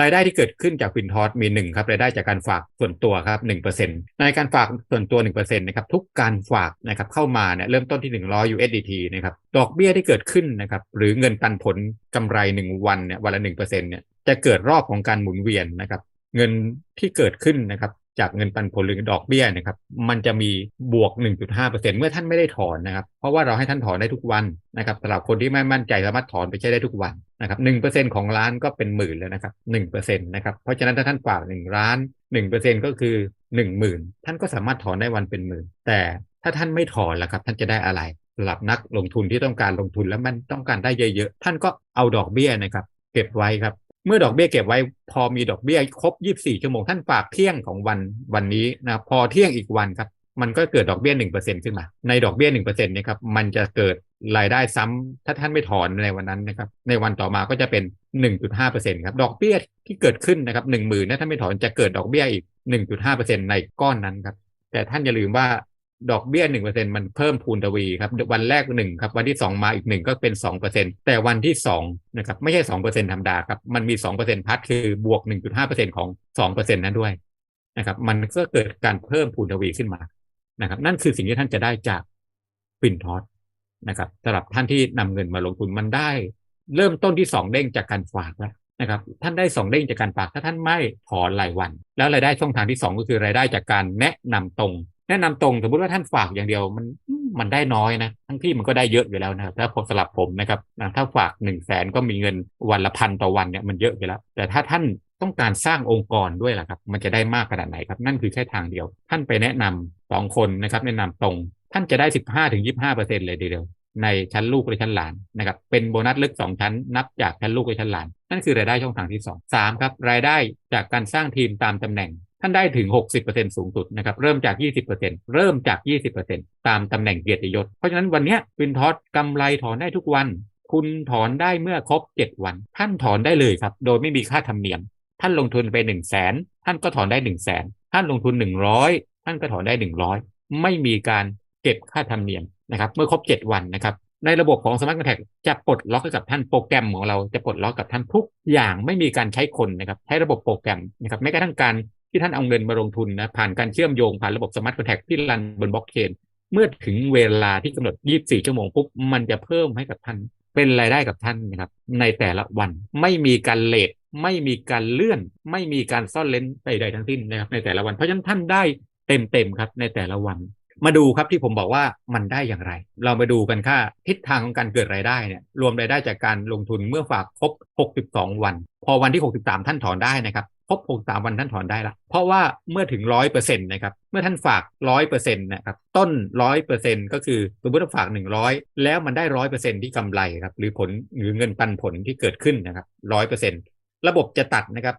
รายได้ที่เกิดขึ้นจากฟินทอสมีหนึ่งครับรายได้จากการฝากส่วนตัวครับหนึ่งเปอร์เซ็นต์ในการฝากส่วนตัวหนึ่งเปอร์เซ็นต์นะครับทุกการฝากนะครับเข้ามาเนี่ยเริ่มต้นที่หนึ่งร้อย USDT นะครับดอกเบี้ยที่เกิดขึ้นนะครับหรือเงินปันผลกำไรหนึ่งวันเนี่ยวันละหนึ่งเปอร์เซ็นต์เนี่ยจะเกิดรอบของการหมุนเวียนนะครับเงินที่เกิดขึ้นนะครับ จากเงินปันผลหรือดอกเบี้ยนะครับมันจะมีบวก 1.5%เมื่อท่านไม่ได้ถอนนะครับเพราะว่าเราให้ท่านถอนได้ทุกวันนะครับสำหรับคนที่ไม่มั่นใจสามารถถอนไปใช้ได้ทุกวันนะครับหนึ่งเปอร์เซ็นของล้านก็เป็นหมื่นแล้วนะครับหนึ่งเปอร์เซ็นต์นะครับเพราะฉะนั้นถ้าท่านฝากหนึ่งล้านหนึ่งเปอร์เซ็นก็คือหนึ่งหมื่นท่านก็สามารถถอนได้วันเป็นหมื่น แต่ถ้าท่านไม่ถอนล่ะครับท่านจะได้อะไรสำหรับนักลงทุนที่ต้องการลงทุนแล้วมันต้องการได้เยอะๆท่านก็เอาดอกเบี้ยนะครับเก็บไว้ครับ เมื่อดอกเบี้ยเก็บไว้ พอมีดอกเบี้ยครบ 24 ชั่วโมงท่านฝากเที่ยงของวันวันนี้นะพอเที่ยงอีกวันครับ มันก็เกิดดอกเบี้ย 1%ขึ้นมา ในดอกเบี้ย 1%เนี่ยครับมันจะเกิดรายได้ซ้ำถ้าท่านไม่ถอนในวันนั้นนะครับ ในวันต่อมาก็จะเป็น 1.5%ครับดอกเบี้ยที่เกิดขึ้นนะครับ1 0,000ถ้าท่านไม่ถอนจะเกิดดอกเบี้ยอีก 1.5%ในก้อนนั้นครับแต่ท่านอย่าลืมว่า ดอกเบี้ยหนึ่งเปอร์เซ็นมันเพิ่มพูนทวีครับวันแรกหนึ่งครับวันที่สองมาอีกหนึ่งก็เป็นสองเปอร์เซ็นแต่วันที่สองนะครับไม่ใช่สองเปอร์เซ็นธรรมดาครับมันมีสองเปอร์เซ็นพัดคือบวกหนึ่งจุดห้าเปอร์เซ็นของสองเปอร์เซ็นนั้นด้วยนะครับ มันก็เกิดการเพิ่มพูนทวีขึ้นมานะครับ นั่นคือสิ่งที่ท่านจะได้จากฟินทอสนะครับสำหรับท่านที่นำเงินมาลงทุนมันได้ เริ่มต้นที่สองเด้งจากการฝากแล้วนะครับท่านได้สองเด้งจากการฝากถ้าท่านไม่ถอนรายวัน แล้วรายได้ช่องทางที่สองก็คือรายได้จากการแนะนำตรง แนะนำตรงสมมติว่าท่านฝากอย่างเดียวมันมันได้น้อยนะ ทั้งที่มันก็ได้เยอะอยู่แล้วนะครับถ้าผมสลับผมนะครับถ้าฝากหนึ่งแสนก็มีเงินวันละพันต่อวันเนี่ยมันเยอะอยู่แล้ว แต่ถ้าท่านต้องการสร้างองค์กรด้วยล่ะครับ มันจะได้มากขนาดไหนครับ นั่นคือแค่ทางเดียว ท่านไปแนะนำสองคนนะครับ แนะนำตรง ท่านจะได้สิบห้าถึงยี่ห้าเปอร์เซ็นต์เลยเดียวในชั้นลูกและชั้นหลานนะครับ เป็นโบนัสลึก2ชั้น นับจากชั้นลูกและชั้นหลาน นั่นคือรายได้ช่องทางที่2 3ครับ รายได้จากการสร้างทีมตามตำแหน่ง ท่านได้ถึง 60%สูงสุดนะครับ เริ่มจาก 20%เริ่มจาก 20%ตามตำแหน่งเกียรติยศ เพราะฉะนั้นวันนี้ฟินทอสกำไรถอนได้ทุกวัน คุณถอนได้เมื่อครบ 7 วัน ท่านถอนได้เลยครับ โดยไม่มีค่าธรรมเนียม ท่านลงทุนไป 1 0 0 0 0แสนท่านก็ถอนได้ 1 0 0 0 0แสนท่านลงทุน 100 ท่านก็ถอนได้ 100 ไม่มีการเก็บค่าธรรมเนียมนะครับ เมื่อครบ 7 วันนะครับในระบบของสมาร์ทคอนแทคจะปลดล็อกให้กับท่านโปรแกรมของเราจะปลดล็อกกับท่านทุกอย่างไม่มีการใช้คนนะครับใช้ระบบโปรแกรมนะครับแม้กระทั่งการ ที่ท่านเอาเงินมาลงทุนนะผ่านการเชื่อมโยงผ่านระบบสมาร์ทคอนแทคที่รันบนบล็อกเชนเมื่อถึงเวลาที่กำหนด 24 ชั่วโมงปุ๊บมันจะเพิ่มให้กับท่าน เป็นรายได้กับท่านนะครับ ในแต่ละวันไม่มีการเลทไม่มีการเลื่อน ไม่มีการซ่อนเลนใดๆทั้งสิ้นนะครับในแต่ละวันเพราะฉะนั้นท่านได้เต็มๆครับในแต่ละวัน มาดูครับที่ผมบอกว่ามันได้อย่างไร เรามาดูกันค่าทิศทางของการเกิดรายได้เนี่ยรวมรายได้จากการลงทุนเมื่อฝากครบ 62 วัน พอวันที่ 63 ท่านถอนได้นะครับ ครบ6 3วันท่านถอนได้ละเพราะว่าเมื่อถึงร้อยเปอร์เซ็นต์นะครับเมื่อท่านฝากร้อยเปอร์เซ็นต์นะครับต้นร้อยเปอร์เซ็นต์ก็คือสมมติว่าฝากหนึ่งร้อยแล้วมันได้ร้อยเปอร์เซ็นต์ที่กำไรครับหรือผลหรือเงินปันผลที่เกิดขึ้นนะครับร้อยเปอร์เซ็นต์ระบบจะตัดนะครับ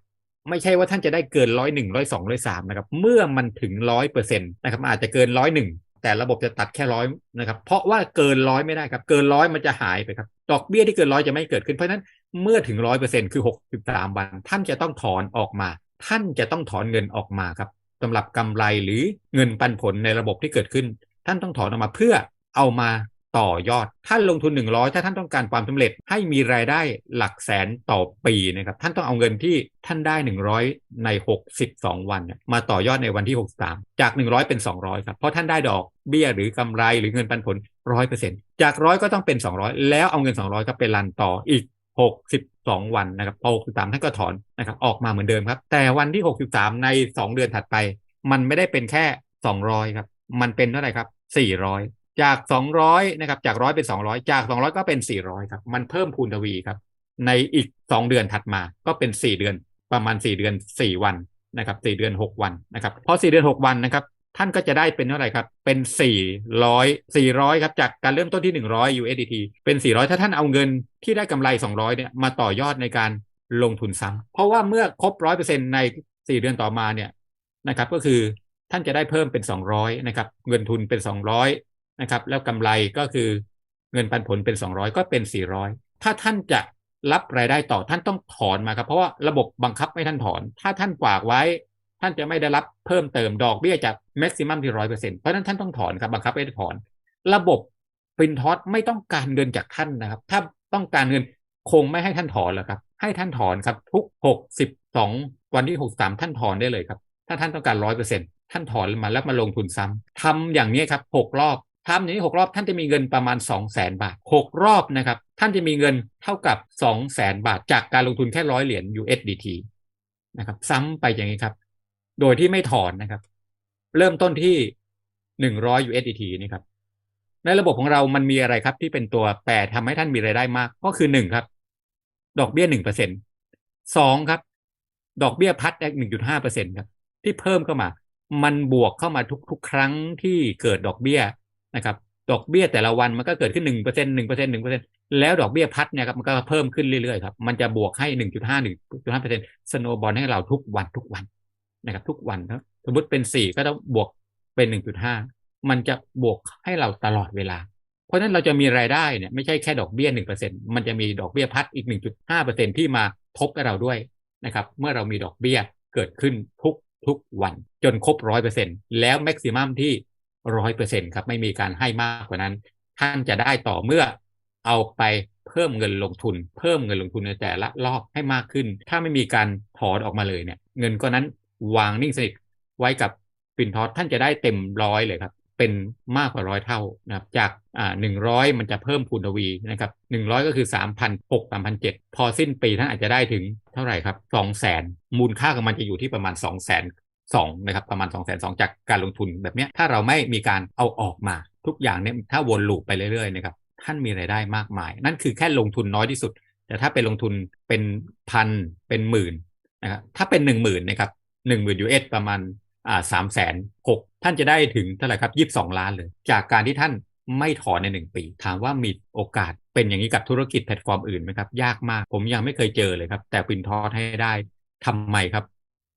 ไม่ใช่ว่าท่านจะได้เกินร้อยหนึ่งร้อยสองร้อยสามนะครับเมื่อมันถึงร้อยเปอร์เซ็นต์นะครับอาจจะเกินร้อยหนึ่งแต่ระบบจะตัดแค่ร้อยนะครับเพราะว่าเกินร้อยไม่ได้ครับเกินร้อยมันจะหายไปครับดอกเบี้ยที่เกินร้อยจะไม่เกิดขึ้นเพราะฉะนั้น เมื่อถึงร้อยเปอร์เซ็นคือหกสิบสามวัน ท่านจะต้องถอนออกมา ท่านจะต้องถอนเงินออกมาครับสำหรับกำไรหรือเงินปันผลในระบบที่เกิดขึ้น ท่านต้องถอนออกมาเพื่อเอามาต่อยอด ท่านลงทุน 100 ถ้าท่านต้องการความสำเร็จให้มีรายได้หลักแสนต่อปีนะครับท่านต้องเอาเงินที่ท่านได้ 100 ใน 62 วัน มาต่อยอดในวันที่ 63 จาก 100 เป็น 200 ครับเพราะท่านได้ดอกเบี้ยหรือกำไรหรือเงินปันผล 100%จากร้อยก็ต้องเป็น 200 แล้วเอาเงิน 200ครับไปรันต่ออีก 62 วันนะครับพอ63ท่านก็ถอนนะครับออกมาเหมือนเดิมครับ แต่วันที่ 63 ใน 2 เดือนถัดไป มันไม่ได้เป็นแค่ 200ครับมันเป็นเท่าไหร่ครับ 400 จาก 200นะครับจากร้อยเป็น200 จาก 200 ก็เป็น 400ครับมันเพิ่มพูนทวีครับในอีก 2 เดือนถัดมาก็เป็น 4 เดือนประมาณ 4 เดือน 4 วันนะครับ4เดือน 6 วันนะครับพอ4เดือน 6 วันนะครับ ท่านก็จะได้เป็นเท่าไหร่ครับ เป็น 400 400 ครับ จากการเริ่มต้นที่ 100 USDT เป็น 400 ถ้าท่านเอาเงินที่ได้กำไร 200 เนี่ย มาต่อยอดในการลงทุนซ้ำ เพราะว่าเมื่อครบ 100%ใน 4 เดือนต่อมาเนี่ยนะครับ ก็คือท่านจะได้เพิ่มเป็น 200 นะครับ เงินทุนเป็น 200 นะครับ แล้วกำไรก็คือเงินปันผลเป็น 200 ก็เป็น 400 ถ้าท่านจะรับรายได้ต่อท่านต้องถอนมาครับ เพราะว่าระบบบังคับให้ท่านถอน ถ้าท่านฝากไว้ ท่านจะไม่ได้รับเพิ่มเติมดอกเบี้ยจากแม็กซิมัมที่ร้อยเปอร์เซ็นต์เพราะนั้นท่านต้องถอนครับบังคับให้ถอน ระบบฟินทอสไม่ต้องการเงินจากท่านนะครับ ถ้าต้องการเงินคงไม่ให้ท่านถอนแล้วครับ ให้ท่านถอนครับทุก62วันที่63ท่านถอนได้เลยครับ ถ้าท่านต้องการร้อยเปอร์เซ็นต์ท่านถอนมาแล้วมาลงทุนซ้ำทำอย่างนี้ครับหกรอบทำอย่างนี้หกรอบท่านจะมีเงินประมาณ2 0 0แสนบาทหกรอบนะครับ ท่านจะมีเงินเท่ากับ2 0 0แสนบาท จากการลงทุนแค่ร้อยเหรียญ USDT นะครับ ซ้ำไปอย่างนี้ครับ โดยที่ไม่ถอนนะครับ เริ่มต้นที่100 USDT นี่ครับ ในระบบของเรามันมีอะไรครับ ที่เป็นตัวแปรทำให้ท่านมีรายได้มาก ก็คือหนึ่งครับ ดอกเบี้ยหนึ่งเปอร์เซ็นสองครับ ดอกเบี้ยพัดหนึ่งจุดห้าเปอร์เซ็นครับ ที่เพิ่มเข้ามา มันบวกเข้ามาทุก ๆ ครั้งที่เกิดดอกเบี้ยนะครับ ดอกเบี้ยแต่ละวันมันก็เกิดขึ้นหนึ่งเปอร์เซ็นหนึ่งเปอร์เซ็นหนึ่งเปอร์เซ็นแล้วดอกเบี้ยพัดเนี่ยครับมันก็เพิ่มขึ้นเรื่อยๆครับ มันจะบวกให้หนึ่งจุดห้าหนึ่งจุดห้าเปอร์เซ็นสโนบอลให้เราทุกวันทุกวัน นะครับ ทุกวันครับสมมติเป็นสี่ก็ต้องบวกเป็นหนึ่งจุดห้ามันจะบวกให้เราตลอดเวลา เพราะนั้นเราจะมีรายได้เนี่ยไม่ใช่แค่ดอกเบี้ยหนึ่งเปอร์เซ็นมันจะมีดอกเบี้ยพัดอีกหนึ่งจุดห้าเปอร์เซ็นที่มาทบกับเราด้วยนะครับ เมื่อเรามีดอกเบี้ยเกิดขึ้นทุกทุกวัน จนครบร้อยเปอร์เซ็นแล้วแม็กซิมัมที่ร้อยเปอร์เซ็นครับไม่มีการให้มากกว่านั้น ท่านจะได้ต่อเมื่อเอาไปเพิ่มเงินลงทุน เพิ่มเงินลงทุนในแต่ละรอบให้มากขึ้น ถ้าไม่มีการถอนออกมาเลยเนี่ย เงินก็นั้น วางนิ่งสนิทไว้กับฟินทอสท่านจะได้เต็มร้อยเลยครับ เป็นมากกว่าร้อยเท่านะครับ จากอ่าหนึ่งร้อยมันจะเพิ่มคูณทวีนะครับหนึ่งร้อยก็คือสามพันหกสามพันเจ็ดพอสิ้นปีท่านอาจจะได้ถึงเท่าไหร่ครับสองแสนมูลค่าของมันจะอยู่ที่ประมาณสองแสนสองนะครับประมาณ2องแสนสองจากการลงทุนแบบนี้ถ้าเราไม่มีการเอาออกมาทุกอย่างเนี่ยถ้าวนลูปไปเรื่อยๆนะครับท่านมีไรายได้มากมาย นั่นคือแค่ลงทุนน้อยที่สุด แต่ถ้าเป็นลงทุนเป็นพันเป็นหมื่นนะครับถ้าเป็นหนึ่งหมื่นนะครับ หนึ่งหมื่นยูเอสประมาณอ่าสามแสนหกท่านจะได้ถึงเท่าไหร่ครับยี่สิบสองล้านเลย จากการที่ท่านไม่ถอนในหนึ่งปี ถามว่ามีโอกาสเป็นอย่างนี้กับธุรกิจแพลตฟอร์มอื่นไหมครับ ยากมากผมยังไม่เคยเจอเลยครับ แต่ปินทอดให้ได้ทำไมครับ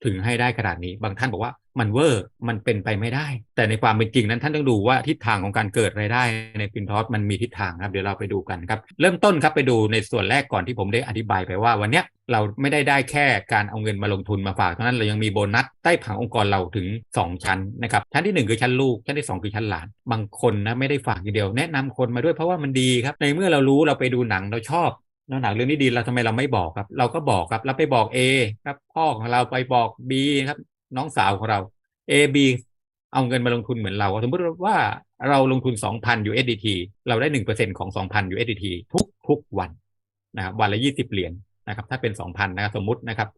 ถึงให้ได้ขนาดนี้ บางท่านบอกว่ามันเวอร์มันเป็นไปไม่ได้ แต่ในความเป็นจริงนั้นท่านต้องดูว่าทิศทางของการเกิดรายได้ในปินทอสมันมีทิศทางครับเดี๋ยวเราไปดูกันครับ เริ่มต้นครับไปดูในส่วนแรกก่อนที่ผมได้อธิบายไปว่าวันนี้เราไม่ได้ได้แค่การเอาเงินมาลงทุนมาฝากเท่านั้นเรายังมีโบนัสใต้ผังองค์กรเราถึง 2 ชั้นนะครับชั้นที่ 1 คือชั้นลูกชั้นที่ 2 คือชั้นหลาน บางคนนะไม่ได้ฝากอย่างเดียวแนะนำคนมาด้วยเพราะว่ามันดีครับในเมื่อเรารู้เราไปดูหนังเราชอบ หนังเรื่องนี้ดีเราทำไมเราไม่บอกครับ เราก็บอกครับเราไปบอก A ครับ พ่อของเราไปบอก B ครับ น้องสาวของเรา A B เอาเงินมาลงทุนเหมือนเราสมมติว่าเราลงทุน 2,000 USDT เราได้ 1%ของ 2,000 USDT ทุกทุกวันนะครับวันละ 20 เหรียญนะครับ ถ้าเป็น 2,000 นะครับสมมตินะครับ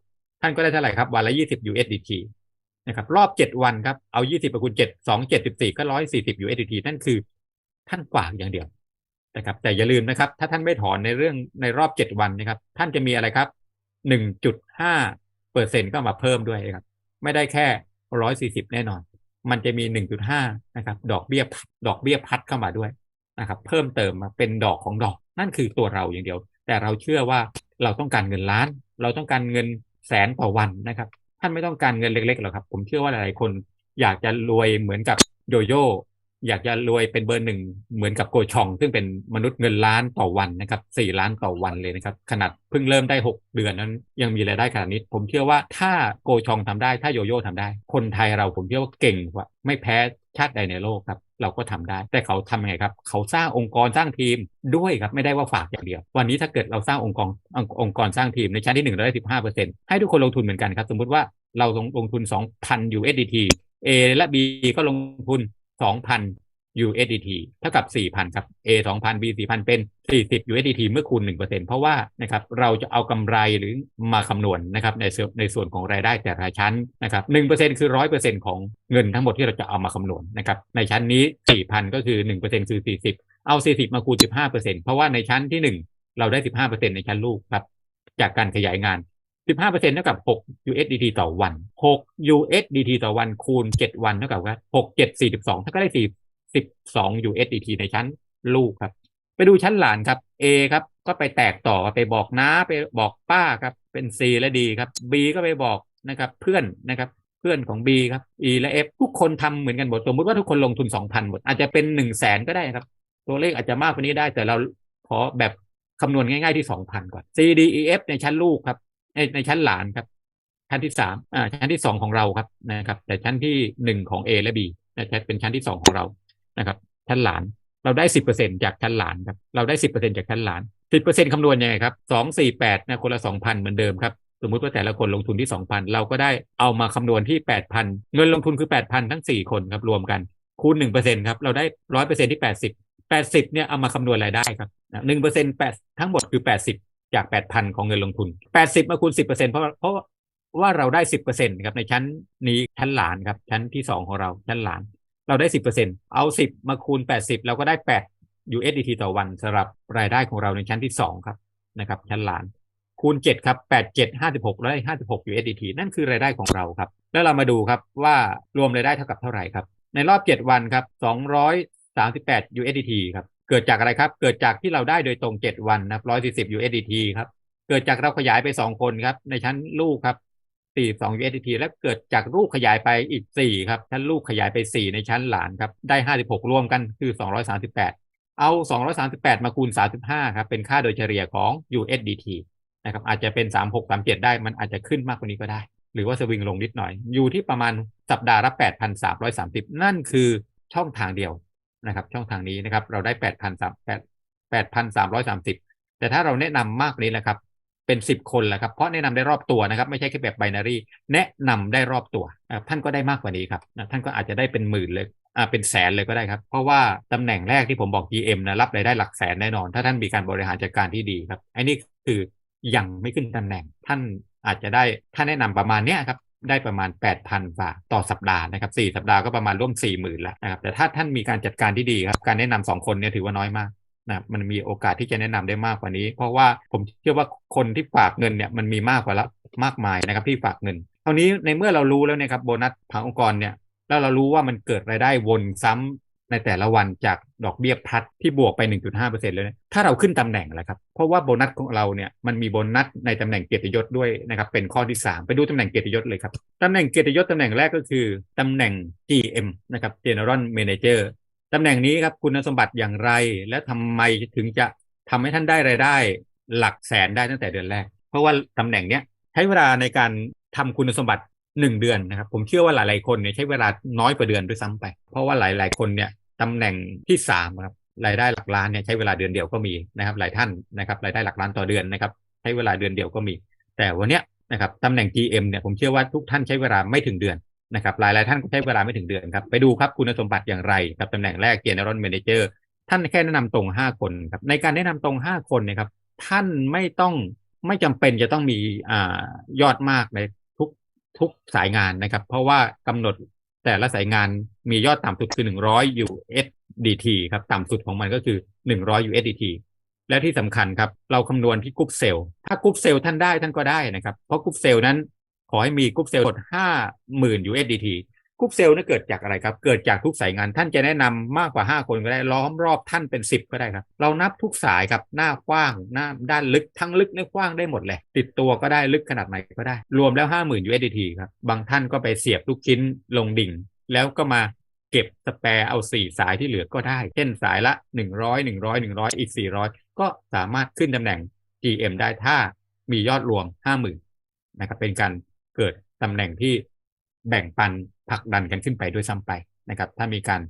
ท่านก็ได้เท่าไหร่ครับ วันละ 20 USDT นะครับ รอบ 7 วันครับ เอา 20ไปคูณ7 2 74ก็ 140 USDT นั่นคือท่านกว่าอย่างเดียว นะครับ แต่อย่าลืมนะครับ ถ้าท่านไม่ถอนในเรื่องในรอบ7วันนะครับ ท่านจะมีอะไรครับ1.5เปอร์เซ็นต์ก็มาเพิ่มด้วยครับ ไม่ได้แค่ร้อยสี่สิบแน่นอน มันจะมีหนึ่งจุดห้านะครับ ดอกเบี้ยดอกเบี้ยพัดเข้ามาด้วยนะครับ เพิ่มเติมมาเป็นดอกของดอก นั่นคือตัวเราอย่างเดียว แต่เราเชื่อว่าเราต้องการเงินล้าน เราต้องการเงินแสนต่อวันนะครับ ท่านไม่ต้องการเงินเล็กๆหรอกครับ ผมเชื่อว่าหลายๆคนอยากจะรวยเหมือนกับโยโย่ อยากจะรวยเป็นเบอร์หนึ่งเหมือนกับโกชอง ซึ่งเป็นมนุษย์เงินล้านต่อวันนะครับสี่ล้านต่อวันเลยนะครับ ขนาดเพิ่งเริ่มได้ 6 เดือนนั้น ยังมีรายได้ขนาดนี้ ผมเชื่อว่าถ้าโกชองทำได้ถ้าโยโย่ทำได้ คนไทยเราผมเชื่อว่าเก่งกว่าไม่แพ้ชาติใดในโลกครับเราก็ทำได้ แต่เขาทำยังไงครับ เขาสร้างองค์กรสร้างทีมด้วยครับ ไม่ได้ว่าฝากอย่างเดียว วันนี้ถ้าเกิดเราสร้างองค์กรองค์กรสร้างทีมในชั้นที่1เราได้สิบห้าเปอร์เซ็นต์ให้ทุกคนลงทุนเหมือนกันครับ สมมติว่าเราลงลงทุน2,000 USDT A และ B ก็ลงทุน 2,000 USDT เท่ากับ 4,000 ครับ A 2,000 B 4,000 เป็น 40 USDT เมื่อคูณ 1%เพราะว่านะครับเราจะเอากำไรหรือมาคำนวณนะครับในในส่วนของรายได้แต่ละชั้นนะครับ1%คือ 100%ของเงินทั้งหมดที่เราจะเอามาคำนวณนะครับในชั้นนี้ 4,000 ก็คือ 1%คือ 40 เอา 40 มาคูณ 15%เพราะว่าในชั้นที่ 1 เราได้ 15%ในชั้นลูกครับจากการขยายงาน 15%เท่ากับ 6 USDT ต่อวัน 6 USDT ต่อวันคูณ 7 วันเท่ากับว่า6 7 42 ถ้าก็ได้4 12 USDT ในชั้นลูกครับ ไปดูชั้นหลานครับ A ครับ ก็ไปแตกต่อไปบอกน้าไปบอกป้าครับ เป็น C และ D ครับ B ก็ไปบอกนะครับเพื่อนนะครับเพื่อนของ B ครับ E และ F ทุกคนทำเหมือนกันหมด สมมติว่าทุกคนลงทุน 2,000 หมด อาจจะเป็น 1 0 0 0 0แสนก็ได้ครับ ตัวเลขอาจจะมากกว่านี้ได้ แต่เราขอแบบคำนวณง่ายๆที่ 2,000 ก่อน C D E F ในชั้นลูกครับ ในในชั้นหลานครับ ชั้นที่สามอ่าชั้นที่สองของเราครับนะครับ แต่ชั้นที่หนึ่งของ A และ B นะเป็นชั้นที่สองของเรานะครับ ชั้นหลานเราได้สิบเปอร์เซ็นจากชั้นหลานครับเราได้สิบเปอร์เซ็นจากชั้นหลาน10%คำนวณยังไงครับ248นะคนละ2,000เหมือนเดิมครับสมมติว่าแต่ละคนลงทุนที่2,000เราก็ได้เอามาคำนวณที่8,000เงินลงทุนคือ8,000ทั้ง4คนครับรวมกัน คูณ1%ครับเราได้100%ที่80 80เนี่ยเอามาคำนวณรายได้ครับ1% 8ทั้งหมดคือ80 จาก8,000ของเงินลงทุน80มาคูณ10%เพราะเพราะว่าเราได้10%ครับในชั้นนี้ชั้นหลานครับ ชั้นที่2ของเราชั้นหลาน เราได้10%เอา10มาคูณ80เราก็ได้8 USDT ต่อวันสำหรับรายได้ของเราในชั้นที่2ครับนะครับ ชั้นหลานคูณ 7 ครับ 8 7 56ได้ 56 USDT นั่นคือรายได้ของเราครับ แล้วเรามาดูครับว่ารวมรายได้เท่ากับเท่าไหร่ครับ ในรอบ 7 วันครับ 238 USDT ครับ เกิดจากอะไรครับ เกิดจากที่เราได้โดยตรง7วันนะครับ140 USDT ครับ เกิดจากเราขยายไป2คนครับ ในชั้นลูกครับ42 USDT และเกิดจากลูกขยายไปอีก4ครับ ชั้นลูกขยายไป4ในชั้นหลานครับ ได้56รวมกันคือ238เอา238มาคูณ35ครับ เป็นค่าโดยเฉลี่ยของ USDT นะครับอาจจะเป็น36 37ได้มันอาจจะขึ้นมากกว่านี้ก็ได้ หรือว่าสวิงลงนิดหน่อย อยู่ที่ประมาณสัปดาห์ละ8,330นั่นคือช่องทางเดียว นะครับ ช่องทางนี้นะครับ เราได้8,330แปดแปดพันสามร้อยสามสิบแต่ถ้าเราแนะนำมากนี้แหละครับ เป็น10คนแหละครับเพราะแนะนำได้รอบตัวนะครับ ไม่ใช่แค่แบบไบนารีแนะนำได้รอบตัวท่านก็ได้มากกว่านี้ครับท่านก็อาจจะได้เป็นหมื่นเลยอ่าเป็นแสนเลยก็ได้ครับ เพราะว่าตำแหน่งแรกที่ผมบอก GM นะรับรายได้หลักแสนแน่นอน ถ้าท่านมีการบริหารจัดการที่ดีครับไอ้นี่คือยังไม่ขึ้นตำแหน่งท่านอาจจะได้ถ้าแนะนำประมาณเนี้ยครับ ได้ประมาณ 8,000บาทต่อสัปดาห์นะครับ4สัปดาห์ก็ประมาณร่วม 40,000แล้วนะครับแต่ถ้าท่านมีการจัดการที่ดีครับการแนะนำสองคนเนี่ยถือว่าน้อยมากนะมันมีโอกาสที่จะแนะนำได้มากกว่านี้ เพราะว่าผมเชื่อว่าคนที่ฝากเงินเนี่ยมันมีมากกว่าละมากมายนะครับที่ฝากเงินคราวนี้ในเมื่อเรารู้แล้วเนี่ยครับโบนัสผังองค์กรเนี่ยแล้วเรารู้ว่ามันเกิดรายได้วนซ้ำ ในแต่ละวันจากดอกเบี้ยพัดที่บวกไป 1.5%เลยนะถ้าเราขึ้นตำแหน่งแหละครับ เพราะว่าโบนัสของเราเนี่ยมันมีโบนัสในตำแหน่งเกียรติยศด้วยนะครับ เป็นข้อที่ 3 ไปดูตำแหน่งเกียรติยศเลยครับตำแหน่งเกียรติยศตำแหน่งแรกก็คือตำแหน่ง GM นะครับ General Manager ตำแหน่งนี้ครับคุณสมบัติอย่างไร และทำไมถึงจะทำให้ท่านได้รายได้ หลักแสนได้ตั้งแต่เดือนแรก เพราะว่าตำแหน่งเนี้ยใช้เวลาในการทำคุณสมบัติหนึ่งเดือนนะครับผมเชื่อว่าหลาย ๆ คนเนี่ยใช้เวลาน้อยกว่าเดือนด้วยซ้ำไป เพราะว่าหลาย ๆ คนเนี่ย ตำแหน่งที่สามครับรายได้หลักล้านเนี่ยใช้เวลาเดือนเดียวก็มีนะครับหลายท่านนะครับรายได้หลักล้านต่อเดือนนะครับใช้เวลาเดือนเดียวก็มี แต่วันเนี้ยนะครับตำแหน่ง GM เนี่ยผมเชื่อว่าทุกท่านใช้เวลาไม่ถึงเดือนนะครับหลายๆท่านก็ใช้เวลาไม่ถึงเดือนครับไปดูครับคุณสมบัติอย่างไรกับตำแหน่งแรก General Manager ท่านแค่แนะนำตรง 5 คนครับในการแนะนำตรง 5 คนนะครับท่านไม่ต้องไม่จำเป็นจะต้องมีอ่ายอดมากในทุกทุกสายงานนะครับ เพราะว่ากำหนด แต่ละสายงานมียอดต่ำสุดคือ 100 USDT ครับต่ำสุดของมันก็คือ 100 USDT และที่สำคัญครับ เราคำนวณที่กรุ๊ปเซลถ้ากรุ๊ปเซลท่านได้ท่านก็ได้นะครับ เพราะกรุ๊ปเซลนั้นขอให้มีกรุ๊ปเซลล์ด50,000 USDT กรุ๊ปเซลล์นั้นเกิดจากอะไรครับ เกิดจากทุกสายงานท่านจะแนะนำมากกว่า 5 คนก็ได้ล้อมรอบท่านเป็น 10 ก็ได้ครับ เรานับทุกสายครับหน้ากว้างหน้าด้านลึกทั้งลึกและกว้างได้หมดเลย ติดตัวก็ได้ลึกขนาดไหนก็ได้ รวมแล้ว 50,000 USDT ครับ บางท่านก็ไปเสียบลูกชิ้นลงดิ่ง แล้วก็มาเก็บสแปร์เอา 4 สายที่เหลือก็ได้ เช่นสายละ 100 100 100 อีก 400 ก็สามารถขึ้นตำแหน่ง GM ได้ถ้ามียอดรวม 50,000นะครับเป็นการเกิดตำแหน่งที่ แบ่งปันผลักดันกันขึ้นไปด้วยซ้ำไปนะครับ ถ้ามีการ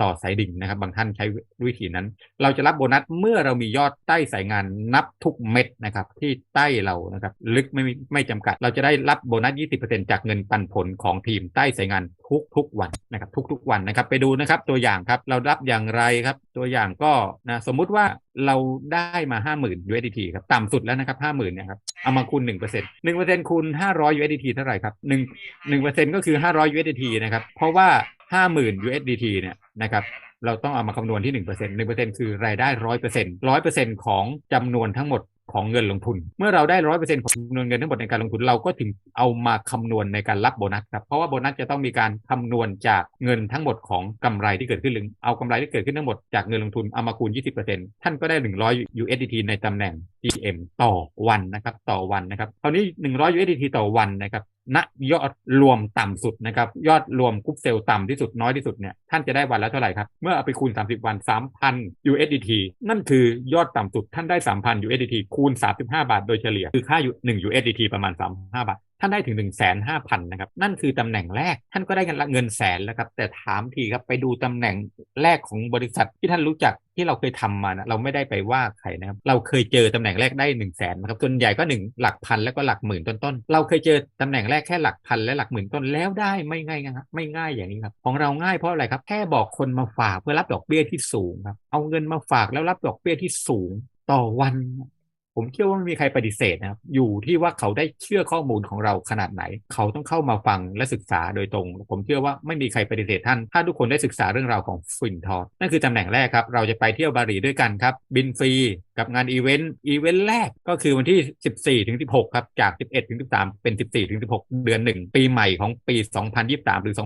ต่อสายดิ่งนะครับ บางท่านใช้วิธีนั้น เราจะรับโบนัสเมื่อเรามียอดใต้สายงานนับทุกเม็ดนะครับที่ใต้เรานะครับลึกไม่ไม่จำกัด เราจะได้รับโบนัส 20%จากเงินปันผลของทีมใต้สายงานทุกทุกวันนะครับทุกทุกวันนะครับไปดูนะครับตัวอย่างครับเรารับอย่างไรครับ ตัวอย่างก็นะสมมุติว่าเราได้มา 50,000 USDT ครับต่ำสุดแล้วนะครับ 50,000เนี่ยครับเอามาคูณ 1% 1%คูณ500 USDT เท่าไหร่ครับ1 1%ก็คือ 500 USDT นะครับเพราะว่า 50,000 USDT เนี่ยนะครับเราต้องเอามาคำนวณที่1% 1%คือรายได้100% 100%ของจำนวนทั้งหมดของเงินลงทุน เมื่อเราได้100%ของจำนวนเงินทั้งหมดในการลงทุนเราก็ถึงเอามาคำนวณในการรับโบนัสครับเพราะว่าโบนัสจะต้องมีการคำนวณจากเงินทั้งหมดของกำไรที่เกิดขึ้นหรือเอากำไรที่เกิดขึ้นทั้งหมดจากเงินลงทุนเอามาคูณ 20%ท่านก็ได้ 100 USDT ในตำแหน่ง GM ต่อวันนะครับต่อวันนะครับคราวนี้ 100 USDT ต่อวันนะครับ ณยอดรวมต่ำสุดนะครับ ยอดรวมกรุ๊ปเซลล์ต่ำที่สุดน้อยที่สุดเนี่ยท่านจะได้วันละเท่าไหร่ครับ เมื่อเอาไปคูณ 30 วัน 3,000 USDT นั่นคือยอดต่ำสุดท่านได้ 3,000 USDT คูณ 35 บาทโดยเฉลี่ย คือค่า1 USDT ประมาณ 35 บาท ท่านได้ถึง1นึ่งแสนห้าพันนะครับ นั่นคือตำแหน่งแรก ท่านก็ได้เงินเงินแสนแล้วครับ แต่ถามทีครับไปดูตำแหน่งแรกของบริษัทที่ท่านรู้จักที่เราเคยทำมานะเราไม่ได้ไปว่าใครนะครับ เราเคยเจอตำแหน่งแรกได้1นึ่งแสนนะครับส่วนใหญ่ก็หนึ่งหลักพันแล้วก็หลักหมื่นต้นๆเราเคยเจอตำแหน่งแรกแค่หลักพันและหลักหมื่นต้นแล้วได้ไม่ง่ายนะครับไม่ง่ายอย่างนี้ครับของเราง่ายเพราะอะไรครับแค่บอกคนมาฝากเพื่อรับดอกเบี้ยที่สูงครับเอาเงินมาฝากแล้วรับดอกเบี้ยที่สูงต่อวัน ผมเชื่อว่าไม่มีใครปฏิเสธนะครับ อยู่ที่ว่าเขาได้เชื่อข้อมูลของเราขนาดไหน เขาต้องเข้ามาฟังและศึกษาโดยตรง ผมเชื่อว่าไม่มีใครปฏิเสธท่าน ถ้าทุกคนได้ศึกษาเรื่องราวของฟินทอร์นั่นคือตำแหน่งแรกครับ เราจะไปเที่ยวบาหลีด้วยกันครับ บินฟรีกับงานอีเวนต์ อีเวนต์แรกก็คือวันที่ 14 ถึง 16 ครับ จาก 11 ถึง 13 เป็น 14 ถึง 16 เดือน 1 ปีใหม่ของปี 2023 หรือ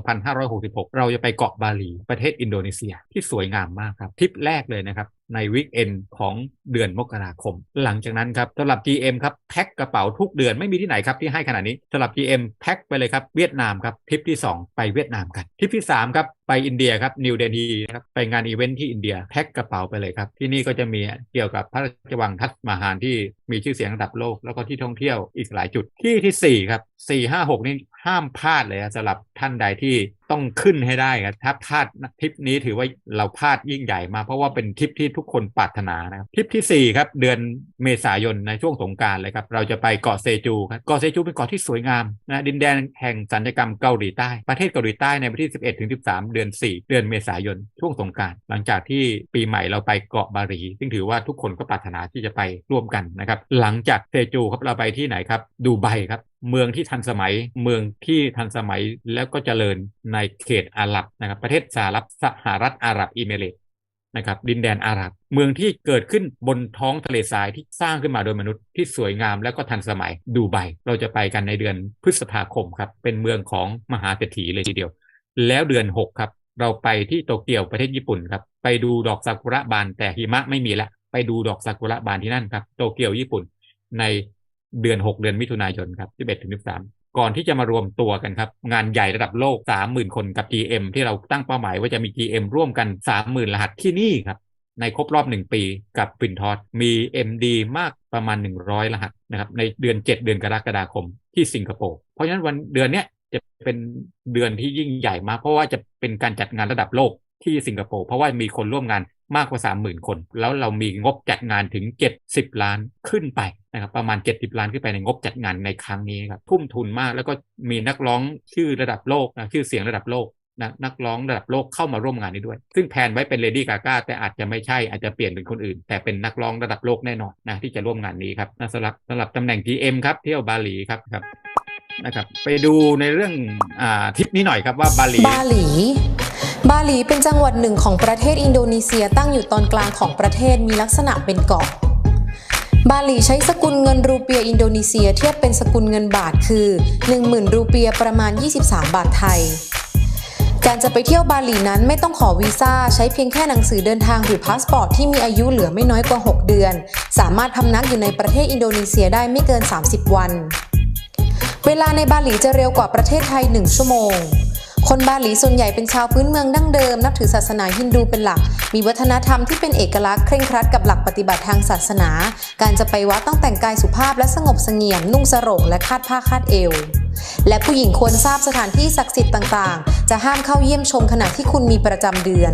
2566 เราจะไปเกาะบาหลี ประเทศอินโดนีเซียที่สวยงามมากครับ ทริปแรกเลยนะครับ ในวิกเอนของเดือนมกราคม หลังจากนั้นครับสำหรับ GM ครับแพ็คกระเป๋าทุกเดือนไม่มีที่ไหนครับที่ให้ขนาดนี้สำหรับ GM แพ็คไปเลยครับเวียดนามครับทริปที่ 2 ไปเวียดนามกันทริปที่3ครับ ไปอินเดียครับนิวเดลีครับไปงานอีเวนท์ที่อินเดียแพ็คกระเป๋าไปเลยครับ ที่นี่ก็จะมีเกี่ยวกับพระราชวังทัศมาฮานที่มีชื่อเสียงระดับโลก แล้วก็ที่ท่องเที่ยวอีกหลายจุดที่ที่4ครับ4 5 6 นี่ห้ามพลาดเลยสำหรับท่านใดที่ต้องขึ้นให้ได้ครับถ้าพลาดทริปนี้ถือว่าเราพลาดยิ่งใหญ่มาเพราะว่าเป็นทริปที่ทุกคนปรารถนานะครับทริปที่ 4 ครับ เดือนเมษายนในช่วงสงการเลยครับ เราจะไปเกาะเซจูครับเกาะเซจูเป็นเกาะที่สวยงามนะดินแดนแห่งสัญญกรรมเกาหลีใต้ประเทศเกาหลีใต้ในวันที่ 11ถึง13เดือนดือน 4 เดือนเมษายนช่วงสงการหลังจากที่ปีใหม่เราไปเกาะบาหลี ซึ่งถือว่าทุกคนก็ปรารถนาที่จะไปร่วมกันนะครับหลังจากเซจูครับเราไปที่ไหนครับดูไบครับเมืองที่ทันสมัยเมืองที่ทันสมัยแล้วก็เจริญในเขตอาหรับนะครับประเทศสหรัฐสหรัฐอาหรับอิเมเรตนะครับดินแดนอาหรับเมืองที่เกิดขึ้นบนท้องทะเลทรายที่สร้างขึ้นมาโดยมนุษย์ที่สวยงามแล้วก็ทันสมัยดูไบเราจะไปกันในเดือนพฤษภาคมครับเป็นเมืองของมหาเศรษฐีเลยทีเดียว แล้วเดือน6ครับ เราไปที่โตเกียวประเทศญี่ปุ่นครับ ไปดูดอกซากุระบานแต่หิมะไม่มีละ ไปดูดอกซากุระบานที่นั่นครับ โตเกียวญี่ปุ่น ในเดือน6เดือนมิถุนายนครับ11ถึง13ก่อนที่จะมารวมตัวกันครับ งานใหญ่ระดับโลก30,000คนกับ GM ที่เราตั้งเป้าหมายว่าจะมี GM ร่วมกัน30,000รหัสที่นี่ครับ ในครบรอบ1ปีกับฟินทอสมี MD มากประมาณ 100 รหัสนะครับในเดือน 7 เดือนกรกฎาคมที่สิงคโปร์เพราะฉะนั้นวันเดือนเนี้ย จะเป็นเดือนที่ยิ่งใหญ่มาก เพราะว่าจะเป็นการจัดงานระดับโลกที่สิงคโปร์เพราะว่ามีคนร่วมงานมากกว่า 30,000 คน แล้วเรามีงบจัดงานถึง 70 ล้านขึ้นไปนะครับประมาณ 70 ล้านขึ้นไปในงบจัดงานในครั้งนี้ครับทุ่มทุนมากแล้วก็มีนักร้องชื่อระดับโลกนะชื่อเสียงระดับโลกนะนักร้องระดับโลกเข้ามาร่วมงานนี้ด้วย ซึ่งแผนไว้เป็นเลดี้กากแต่อาจจะไม่ใช่อาจจะเปลี่ยนเป็นคนอื่น แต่เป็นนักร้องระดับโลกแน่นอนนะที่จะร่วมงานนี้ครับสำหรับสำหรับตำแหน่ง GM ครับเที่ยวบาหลีครับครับ นะครับ ไปดูในเรื่องอทริปนี้หน่อยครับว่าบาหลีบาหลี บาหลีเป็นจังหวัดหนึ่งของประเทศอินโดนีเซียตั้งอยู่ตอนกลางของประเทศมีลักษณะเป็นเกาะบาหลีใช้สกุลเงินรูเปียอินโดนีเซียเทียบเป็นสกุลเงินบาทคือ 10,000 รูเปียประมาณ 23 บาทไทย การจะไปเที่ยวบาหลีนั้นไม่ต้องขอวีซ่าใช้เพียงแค่หนังสือเดินทางหรือพาสปอร์ตที่มีอายุเหลือไม่น้อยกว่า 6 เดือน สามารถพำนักอยู่ในประเทศอินโดนีเซียได้ไม่เกิน 30 วัน เวลาในบาหลีจะเร็วกว่าประเทศไทย 1 ชั่วโมง คนบาหลีส่วนใหญ่เป็นชาวพื้นเมืองดั้งเดิม นับถือศาสนาฮินดูเป็นหลัก มีวัฒนธรรมที่เป็นเอกลักษณ์เคร่งครัดกับหลักปฏิบัติทางศาสนา การจะไปวัดต้องแต่งกายสุภาพและสงบเสงี่ยมนุ่งสรงและคาดผ้าคาดเอว และผู้หญิงควรทราบสถานที่ศักดิ์สิทธิ์ต่างๆ จะห้ามเข้าเยี่ยมชมขณะที่คุณมีประจำเดือน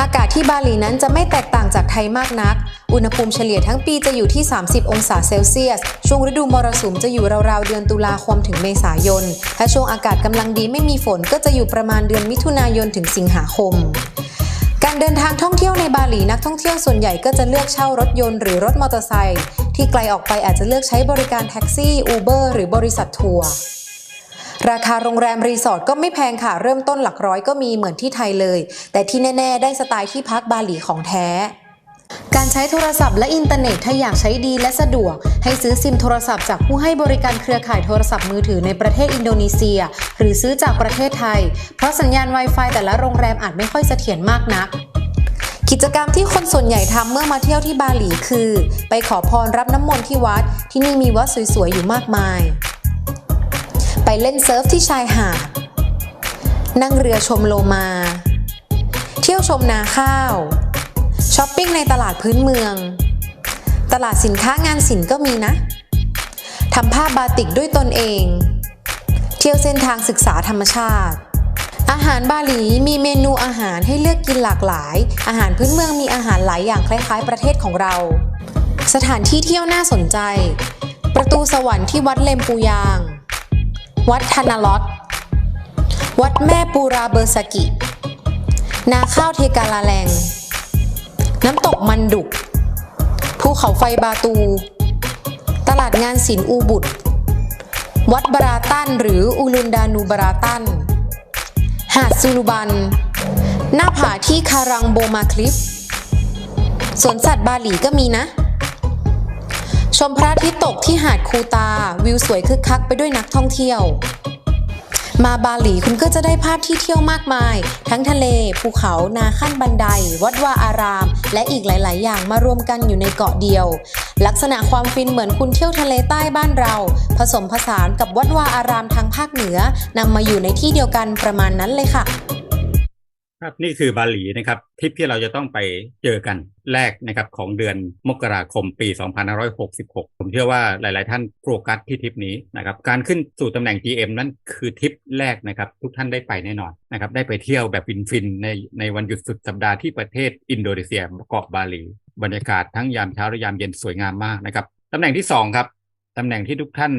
อากาศที่บาหลีนั้นจะไม่แตกต่างจากไทยมากนัก อุณหภูมิเฉลี่ยทั้งปีจะอยู่ที่ 30 องศาเซลเซียส ช่วงฤดูมรสุมจะอยู่ราวๆเดือนตุลาคมถึงเมษายน ถ้าช่วงอากาศกำลังดีไม่มีฝนก็จะอยู่ประมาณเดือนมิถุนายนถึงสิงหาคมการเดินทางท่องเที่ยวในบาหลีนักท่องเที่ยวส่วนใหญ่ก็จะเลือกเช่ารถยนต์หรือรถมอเตอร์ไซค์ที่ไกลออกไปอาจจะเลือกใช้บริการแท็กซี่อูเบอร์หรือบริษัททัวร์ ราคาโรงแรมรีสอร์ทก็ไม่แพงค่ะ เริ่มต้นหลักร้อยก็มีเหมือนที่ไทยเลย แต่ที่แน่ ๆ ได้สไตล์ที่พักบาหลีของแท้ การใช้โทรศัพท์และอินเทอร์เน็ตถ้าอยากใช้ดีและสะดวก ให้ซื้อซิมโทรศัพท์จากผู้ให้บริการเครือข่ายโทรศัพท์มือถือในประเทศอินโดนีเซีย หรือซื้อจากประเทศไทย เพราะสัญญาณ Wi-Fi แต่ละโรงแรมอาจไม่ค่อยเสถียรมากนักกิจกรรมที่คนส่วนใหญ่ทำเมื่อมาเที่ยวที่บาหลีคือ ไปขอพรรับน้ำมนต์ที่วัด ที่นี่มีวัดสวยๆอยู่มากมาย ไปเล่นเซิร์ฟที่ชายหาด นั่งเรือชมโลมา เที่ยวชมนาข้าว ช้อปปิ้งในตลาดพื้นเมือง ตลาดสินค้างานศิลป์ก็มีนะ ทำผ้าบาติกด้วยตนเอง เที่ยวเส้นทางศึกษาธรรมชาติอาหารบาหลีมีเมนูอาหารให้เลือกกินหลากหลาย อาหารพื้นเมืองมีอาหารหลายอย่างคล้ายๆ ประเทศของเรา สถานที่เที่ยวน่าสนใจ ประตูสวรรค์ที่วัดเลมปูยาง วัดธนาลอดวัดแม่ปูราเบอร์สกิ นาข้าวเทกาลาแลงน้ำตกมันดุก ภูเขาไฟบาตู ตลาดงานศิลป์อูบุตร วัดบราตันหรืออูลุนดานูบราตัน หาดซูลูบัน หน้าผาที่คารังโบมาคลิฟสวนสัตว์บาหลีก็มีนะ ชมพระอาทิตย์ตกที่หาดคูตา วิวสวยคึกคักไปด้วยนักท่องเที่ยว มาบาหลีคุณก็จะได้ภาพที่เที่ยวมากมาย ทั้งทะเล ภูเขา นาขั้นบันได วัดวาอาราม และอีกหลาย ๆ อย่างมารวมกันอยู่ในเกาะเดียว ลักษณะความฟินเหมือนคุณเที่ยวทะเลใต้บ้านเรา ผสมผสานกับวัดวาอารามทางภาคเหนือนำมาอยู่ในที่เดียวกันประมาณนั้นเลยค่ะ ครับนี่คือบาหลีนะครับทริปที่เราจะต้องไปเจอกันแรกนะครับของเดือนมกราคมปี 2566 ผมเชื่อว่าหลาย ๆ ท่านโฟกัสที่ทริปนี้นะครับการขึ้นสู่ตำแหน่ง GM นั่นคือทริปแรกนะครับทุกท่านได้ไปแน่นอนนะครับได้ไปเที่ยวแบบฟิน ๆ ในในวันหยุดสุดสัปดาห์ที่ประเทศอินโดนีเซียเกาะบาหลี บรรยากาศทั้งยามเช้าและยามเย็นสวยงามมากนะครับตำแหน่งที่2ครับ ตำแหน่งที่ทุกท่าน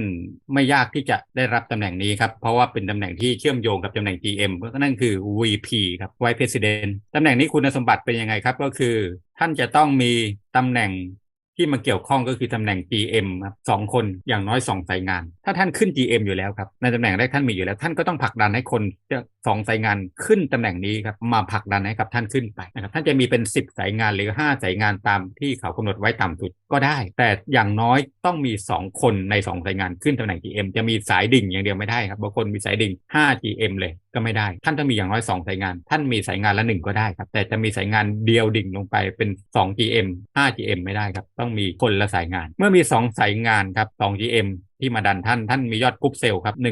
ไม่ยากที่จะได้รับตำแหน่งนี้ครับ เพราะว่าเป็นตำแหน่งที่เชื่อมโยงกับตำแหน่ง GM ก็นั่นคือ VP ครับ Vice President ตำแหน่งนี้คุณสมบัติเป็นยังไงครับ ก็คือ ท่านจะต้องมีตำแหน่ง ที่มาเกี่ยวข้องก็คือตำแหน่ง GM ครับสองคนอย่างน้อยสองสายงาน ถ้าท่านขึ้น GM อยู่แล้วครับในตำแหน่งแรกท่านมีอยู่แล้ว ท่านก็ต้องผลักดันให้คนสองสายงานขึ้นตำแหน่งนี้ครับมาผลักดันให้กับท่านขึ้นไปนะครับท่านจะมีเป็น 10 สายงานหรือ 5 สายงานตามที่เขากำหนดไว้ต่ำสุดก็ได้ แต่อย่างน้อยต้องมี 2 คนใน 2 สายงานขึ้นตำแหน่ง GM จะมีสายดิ่งอย่างเดียวไม่ได้ครับบางคนมีสายดิ่ง 5 GM เลย ก็ไม่ได้ ท่านต้องมีอย่างน้อย2สายงาน ท่านมีสายงานละ1ก็ได้ครับ แต่จะมีสายงานเดียวดิ่งลงไปเป็น 2 GM 5 GM ไม่ได้ครับ ต้องมีคนละสายงาน เมื่อมี 2 สายงานครับ2 GM ที่มาดันท่าน ท่านมียอดกรุ๊ปเซลล์ครับ1 5 0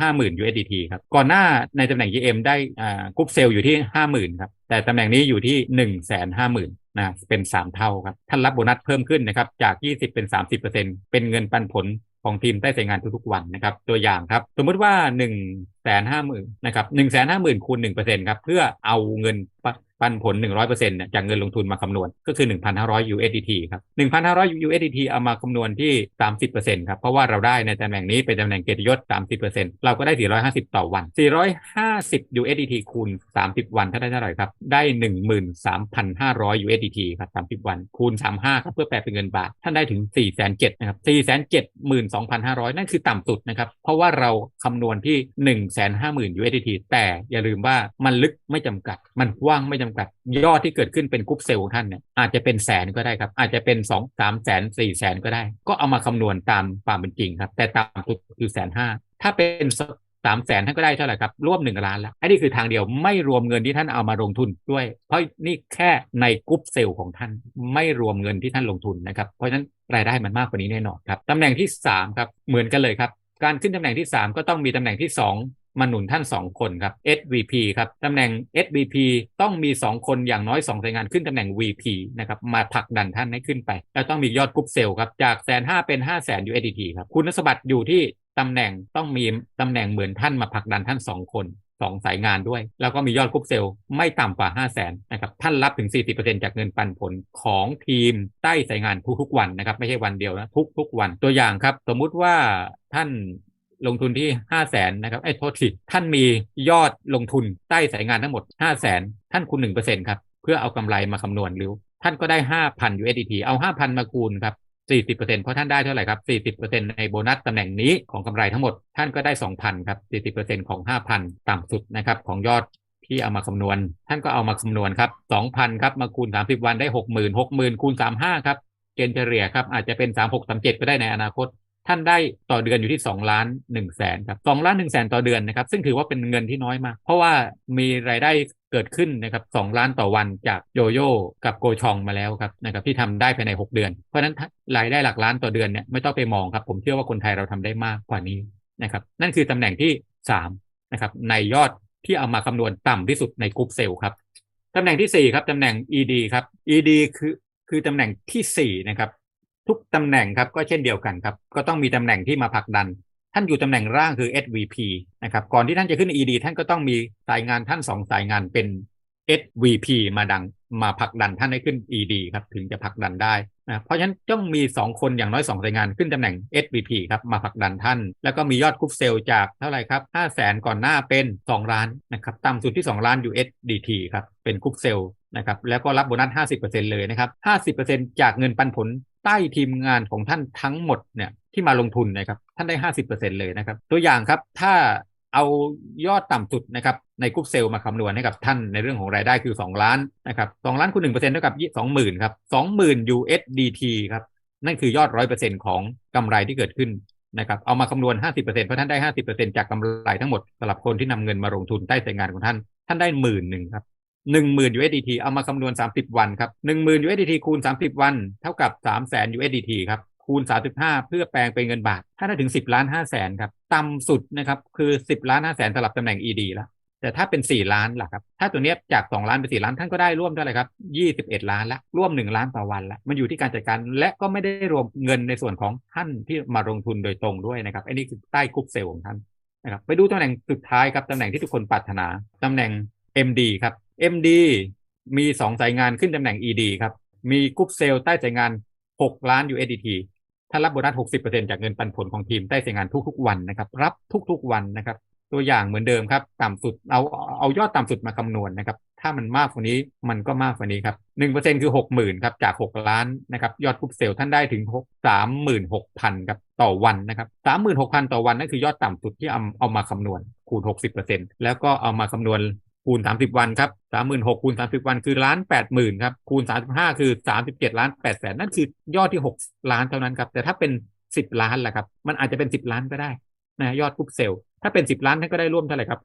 0 0 0 USDT ครับ ก่อนหน้าในตำแหน่ง GM ได้อ่ากรุ๊ปเซลล์อยู่ที่50,000ครับ แต่ตำแหน่งนี้อยู่ที่1 5 0 0 0 0นะเป็น 3 เท่าครับ ท่านรับโบนัสเพิ่มขึ้นนะครับจาก 20 เป็น 30%เป็นเงินปันผล ของทีมใต้สายงานทุกๆวันนะครับ ตัวอย่างครับ สมมติว่า1นึ่งแสนห้าหมื่นนะครับหนึ่งแสนห้าหมื่นคูณหนึ่งเปอร์เซ็นต์ครับเพื่อเอาเงิน ปันผล 100%เนี่ยจากเงินลงทุนมาคำนวณก็คือ 1,500 USDT ครับ 1,500 USDT เอามาคำนวณที่ 30%ครับ เพราะว่าเราได้ในตำแหน่งนี้เป็นตำแหน่งเกียรติยศ 30%เราก็ได้ 450 ต่อวัน 450 USDT คูณ 30 วันถ้าได้เท่าไหร่ครับ ได้ 13,500 USDT ครับ 30 วัน คูณ 35 ครับ เพื่อแปลเป็นเงินบาท ท่านได้ถึง 4,700นะครับ 472,500 นั่นคือต่ำสุดนะครับ เพราะว่าเราคำนวณที่ 150,000 USDT แต่อย่าลืมว่ามันลึกไม่จำกัด มันกว้างไม่จำกัดยอดที่เกิดขึ้นเป็นกรุ๊ปเซลล์ของท่านเนี่ยอาจจะเป็นแสนก็ได้ครับ อาจจะเป็น2 3แสน4แสนก็ได้ ก็เอามาคำนวณตามความเป็นจริงครับ แต่ต่ำสุดคือแสนห้าถ้าเป็นสามแสนท่านก็ได้เท่าไหร่ครับร่วมหนึ่งล้านแล้วอันนี้คือทางเดียวไม่รวมเงินที่ท่านเอามาลงทุนด้วย เพราะนี่แค่ในกรุ๊ปเซลล์ของท่านไม่รวมเงินที่ท่านลงทุนนะครับเพราะฉะนั้นรายได้มันมากกว่านี้แน่นอนครับตำแหน่งที่3ครับเหมือนกันเลยครับการขึ้นตำแหน่งที่ 3 ก็ต้องมีตำแหน่งที่ 2 มาหนุนท่าน 2 คนครับ SVP ครับตำแหน่ง SVP ต้องมี 2 คนอย่างน้อย2สายงานขึ้นตำแหน่ง VP นะครับมาผลักดันท่านให้ขึ้นไป แล้วต้องมียอดกรุ๊ปเซลล์ครับจากแสนห้าเป็น5 0 0แสน USDT ครับคุณสมบัติอยู่ที่ตำแหน่งต้องมีตำแหน่งเหมือนท่านมาผลักดันท่าน 2 คนสองสายงานด้วย แล้วก็มียอดกรุ๊ปเซลล์ไม่ต่ำกว่า 5 0 0แสนนะครับ ท่านรับถึง 40%จากเงินปันผลของทีมใต้สายงานทุกๆวันนะครับ ไม่ใช่วันเดียวนะ ทุกๆวันตัวอย่างครับ สมมุติว่าท่าน ลงทุนที่5 0 0แสนนะครับไอ้โทษทีท่านมียอดลงทุนใต้สายงานทั้งหมด5 0 0แสนท่านคูณ1%ครับเพื่อเอากำไรมาคำนวณหรือท่านก็ได้5,000 USDT เอา5,000มาคูณครับ40%เปอร์เซ็นเพราะท่านได้เท่าไหร่ครับ40%ในโบนัสตำแหน่งนี้ของกำไรทั้งหมด ท่านก็ได้2,000ครับ40%ของ5,000ต่ำสุดนะครับของยอดที่เอามาคำนวณ ท่านก็เอามาคำนวณครับ2,000ครับมาคูณ30วันได้60,000 60,000คูณ35ครับเกณฑ์เฉลี่ยครับอาจจะเป็น36 37ก็ได้ในอนาคต ท่านได้ต่อเดือนอยู่ที่2ล้าน1แสนครับ2ล้าน1แสนต่อเดือนนะครับ ซึ่งถือว่าเป็นเงินที่น้อยมาก เพราะว่ามีรายได้เกิดขึ้นนะครับ2ล้านต่อวันจากโยโย่กับโกชองมาแล้วครับนะครับที่ทำได้ภายใน 6 เดือน เพราะฉะนั้นรายได้หลักล้านต่อเดือนเนี่ยไม่ต้องไปมองครับ ผมเชื่อว่าคนไทยเราทำได้มากกว่านี้นะครับ นั่นคือตำแหน่งที่3นะครับในยอดที่เอามาคำนวณต่ำที่สุดในกรุ๊ปเซลล์ครับตำแหน่งที่4ครับตำแหน่ง ED ครับ ED คือคือตำแหน่งที่4นะครับ ทุกตำแหน่งครับก็เช่นเดียวกันครับ ก็ต้องมีตำแหน่งที่มาผลักดัน ท่านอยู่ตำแหน่งร่างคือ SVP นะครับก่อนที่ท่านจะขึ้น ED ท่านก็ต้องมีสายงานท่านสองสายงานเป็น SVP มาดังมาผลักดันท่านให้ขึ้น ED ครับถึงจะผลักดันได้นะเพราะฉะนั้นต้องมี 2 คนอย่างน้อย2สายงานขึ้นตำแหน่ง SVP ครับมาผลักดันท่าน แล้วก็มียอดคุปเซลจากเท่าไหร่ครับ 5 0 0แสนก่อนหน้าเป็น 2 ล้านนะครับต่ำสุดที่ 2 ล้าน USDT ครับเป็นคุปเซลนะครับแล้วก็รับโบนัส 50%เลยนะครับ 50%จากเงินปันผล ต้ทีมงานของท่านทั้งหมดเนี่ยที่มาลงทุนนะครับท่านได้ 50%เลยนะครับ ตัวอย่างครับถ้าเอายอดต่ำสุดนะครับในกรุ๊ปเซลล์มาคำนวณให้กับท่านในเรื่องของรายได้คือ 2 ล้านนะครับ2ล้านคูณ1%เปอร์เซ็นต์เท่ากับ20,000ครับ20,000 USDT ครับนั่นคือยอด100%ของกำไรที่เกิดขึ้นนะครับเอามาคำนวณ 50%เพราะท่านได้ 50%จากกำไรทั้งหมดสำหรับคนที่นำเงินมาลงทุนใต้สายงานของท่าน ท่านได้หมื่นหนึ่งครับ 10,000 USDT เอามาคำนวณ30วันครับ10,000 USDT คูณ30วัน เท่ากับ300,000 USDT ครับคูณ 35 เพื่อแปลงเป็นเงินบาท ถ้าได้ถึง 10 ล้าน5แสนครับ ต่ำสุดนะครับคือ 10 ล้าน5แสนสำหรับตำแหน่ง ED แล้ว แต่ถ้าเป็น 4 ล้านล่ะครับ ถ้าตัวนี้จาก 2 ล้านเป็น 4 ล้านท่านก็ได้ร่วมเท่าไหร่ครับ 21 ล้านละร่วม 1 ล้านต่อวันละมันอยู่ที่การจัดการและก็ไม่ได้รวมเงินในส่วนของท่านที่มาลงทุนโดยตรงด้วยนะครับอันนี้คือใต้คุกเซลล์ของท่านนะครับไปดูตำแหน่งสุดท้ายครับตำแหน่งที่ทุกคนปรารถนาตำแหน่ง MD ครับ MD มี 2 สายงานขึ้นตำแหน่ง ED ครับ มีกรุ๊ปเซลล์ใต้สายงาน 6 ล้าน USDT ถ้ารับโบนัส 60%จากเงินปันผลของทีมใต้สายงานทุกๆ วันนะครับ รับทุกๆ วันนะครับ ตัวอย่างเหมือนเดิมครับ ต่ำสุด เอาเอายอดต่ำสุดมาคำนวณนะครับ ถ้ามันมากกว่านี้มันก็มากกว่านี้ครับหนึ่งเปอร์เซ็นคือหกหมื่นครับ จากหกล้านนะครับ ยอดกรุ๊ปเซลท่านได้ถึงสามหมื่นหกพันครับต่อวันนะครับสามหมื่นหกพันต่อวันนั่นคือยอดต่ำสุดที่เอาเอามาคำนวณคูณหกสิบเปอร์เซ็นแล้วก็เอามาคำนวณ คูณ30วันครับ36,000คูณ30วันคือล้าน80,000ครับคูณ35คือ37ล้าน8แสนนั่นคือยอดที่6ล้านเท่านั้นครับ แต่ถ้าเป็น10ล้านล่ะครับ มันอาจจะเป็น10ล้านก็ได้นะยอดกรุ๊ปเซลถ้าเป็น10ล้านท่านก็ได้ร่วมเท่าไหร่ครับ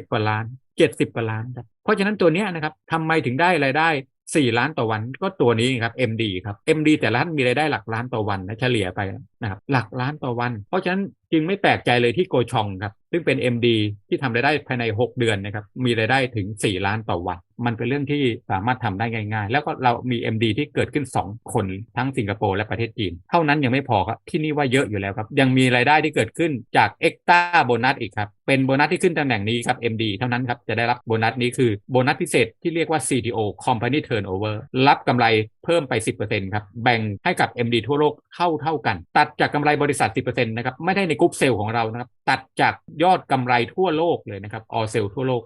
70กว่าล้าน70กว่าล้านครับเพราะฉะนั้นตัวนี้นะครับทำไมถึงได้รายได้4ล้านต่อวันก็ตัวนี้ครับ MD ครับ MD แต่ละท่านมีรายได้หลักล้านต่อวันนะเฉลี่ยไปนะครับหลักล้านต่อวัน เพราะฉะนั้น จึงไม่แปลกใจเลยที่โกชองครับ ซึ่งเป็น MD ที่ทำรายได้ภายใน 6 เดือนนะครับ มีรายได้ถึง 4 ล้านต่อวัน มันเป็นเรื่องที่สามารถทำได้ง่าย ๆ แล้วก็เรามี MD ที่เกิดขึ้น 2 คนทั้งสิงคโปร์และประเทศจีน เท่านั้นยังไม่พอครับ ที่นี่ว่าเยอะอยู่แล้วครับ ยังมีรายได้ที่เกิดขึ้นจากเอ็กต้าโบนัสอีกครับ เป็นโบนัสที่ขึ้นตำแหน่งนี้ครับ MD เท่านั้นครับ จะได้รับโบนัสนี้คือโบนัสพิเศษที่เรียกว่า CTO Company Turnover รับกำไรเพิ่มไป 10%ครับแบ่งให้กับ MD ทั่วโลกเท่าเท่ากัน ตัดจากกำไรบริษัท 10%นะครับไม่ได้ในกรุ๊ปเซลล์ของเรานะครับตัดจากยอดกำไรทั่วโลกเลยนะครับออเซลทั่วโลก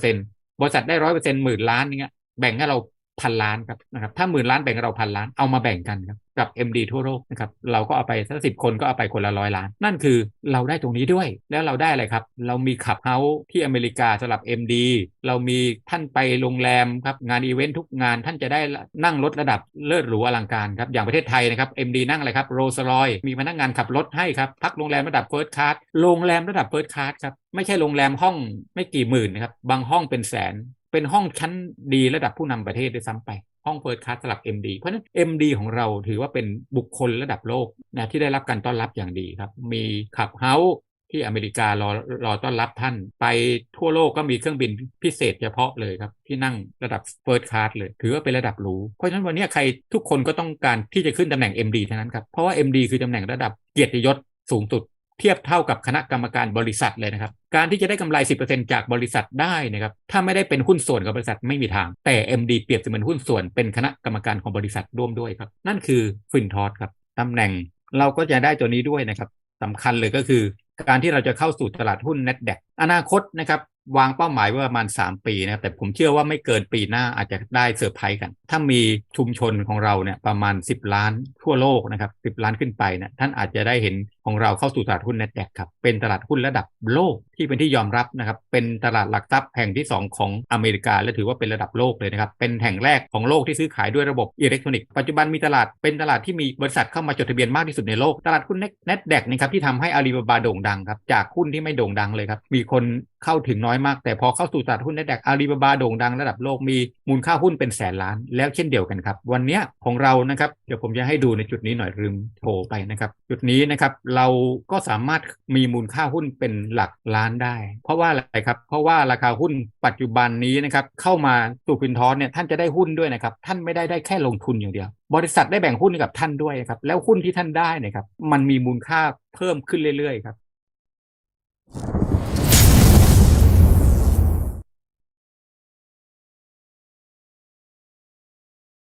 10%บริษัทได้ร้อยเปอร์เซ็นต์หมื่นล้านเงี้ยแบ่งให้เรา พันล้านครับนะครับถ้าหมื่นล้านแบ่งเราพันล้านเอามาแบ่งกันครับกับ MD ทั่วโลกนะครับเราก็เอาไปสักสิบคนก็เอาไปคนละร้อยล้าน นั่นคือเราได้ตรงนี้ด้วย แล้วเราได้อะไรครับ เรามีขับเฮาส์ที่อเมริกาสำหรับ MD เรามีท่านไปโรงแรมครับงานอีเวนต์ทุกงานท่านจะได้นั่งรถระดับเลิศหรูอลังการครับอย่างประเทศไทยนะครับ MD นั่งอะไรครับโรสรอยมีพนักงานขับรถให้ครับพักโรงแรมระดับเฟิร์สคลาสโรงแรมระดับเฟิร์สคลาสครับไม่ใช่โรงแรมห้องไม่กี่หมื่นนะครับบางห้องเป็นแสน เป็นห้องชั้นดีระดับผู้นำประเทศด้วยซ้ำไป ห้องเฟิร์สคลาสสำหรับ MD เพราะฉะนั้น MD ของเราถือว่าเป็นบุคคลระดับโลกนะที่ได้รับการต้อนรับอย่างดีครับ มีขับเฮาส์ที่อเมริการอรอต้อนรับท่าน ไปทั่วโลกก็มีเครื่องบินพิเศษเฉพาะเลยครับ ที่นั่งระดับเฟิร์สคลาสเลย ถือว่าเป็นระดับหรูเพราะฉะนั้นวันนี้ใครทุกคนก็ต้องการที่จะขึ้นตำแหน่ง MD เท่านั้นครับ เพราะว่า MD คือตำแหน่งระดับเกียรติยศสูงสุด เทียบเท่ากับคณะกรรมการบริษัทเลยนะครับ การที่จะได้กำไร 10%จากบริษัทได้นะครับ ถ้าไม่ได้เป็นหุ้นส่วนกับบริษัทไม่มีทาง แต่ MD เปรียบเสมือนหุ้นส่วนเป็นคณะกรรมการของบริษัทร่วมด้วยครับ นั่นคือฟินทอสครับตำแหน่งเราก็จะได้ตัวนี้ด้วยนะครับสำคัญเลยก็คือ การที่เราจะเข้าสู่ตลาดหุ้น n น d a q อนาคตนะครับวางเป้าหมายไว้ประมาณ 3 ปีนะครับแต่ผมเชื่อว่าไม่เกินปีหน้าอาจจะได้เซอร์ไพรส์กัน ถ้ามีชุมชนของเราเนี่ยประมาณ 10 ล้านทั่วโลกนะครับ10 ล้านขึ้นไปเนี่ยท่านอาจจะได้เห็น ของเราเข้าสู่ตลาดหุ้น n น d a q ครับ เป็นตลาดหุ้นระดับโลกที่เป็นที่ยอมรับนะครับ เป็นตลาดหลักทรัพย์แห่งที่ 2 ของอเมริกา และถือว่าเป็นระดับโลกเลยนะครับ เป็นแห่งแรกของโลกที่ซื้อขายด้วยระบบอิเล็กทรอนิกส์ ปัจจุบันมีตลาดเป็นตลาดที่มีบริษัทเข้ามาจดทะเบียนมากที่สุดในโลก ตลาดหุ้น n น d a q นะครับที่ทำให้อาลีบาบาโด่งดังครับ จากหุ้นที่ไม่โด่งดังเลยครับ มีคนเข้าถึงน้อยมาก แต่พอเข้าสู่ตลาดหุ้น n น d a q อาลีบาบาโด่งดังระดับโลก มีมูลค่าหุ้นเป็นแสนล้าน แล้วเช่นเดียวกันครับ วันนี้ของเรานะครับ เดี๋ยวผมจะให้ดูในจุดนี้หน่อยลืมโทรไปนะครับ จุดนี้นะครับเราก็สามารถมีมูลค่าหุ้นเป็นหลักล้านได้ เพราะว่าอะไรครับ เพราะว่าราคาหุ้นปัจจุบันนี้นะครับเข้ามาสู่ฟินทอสเนี่ยท่านจะได้หุ้นด้วยนะครับ ท่านไม่ได้ได้แค่ลงทุนอย่างเดียว บริษัทได้แบ่งหุ้นกับท่านด้วยครับ แล้วหุ้นที่ท่านได้นะครับ มันมีมูลค่าเพิ่มขึ้นเรื่อยๆครับ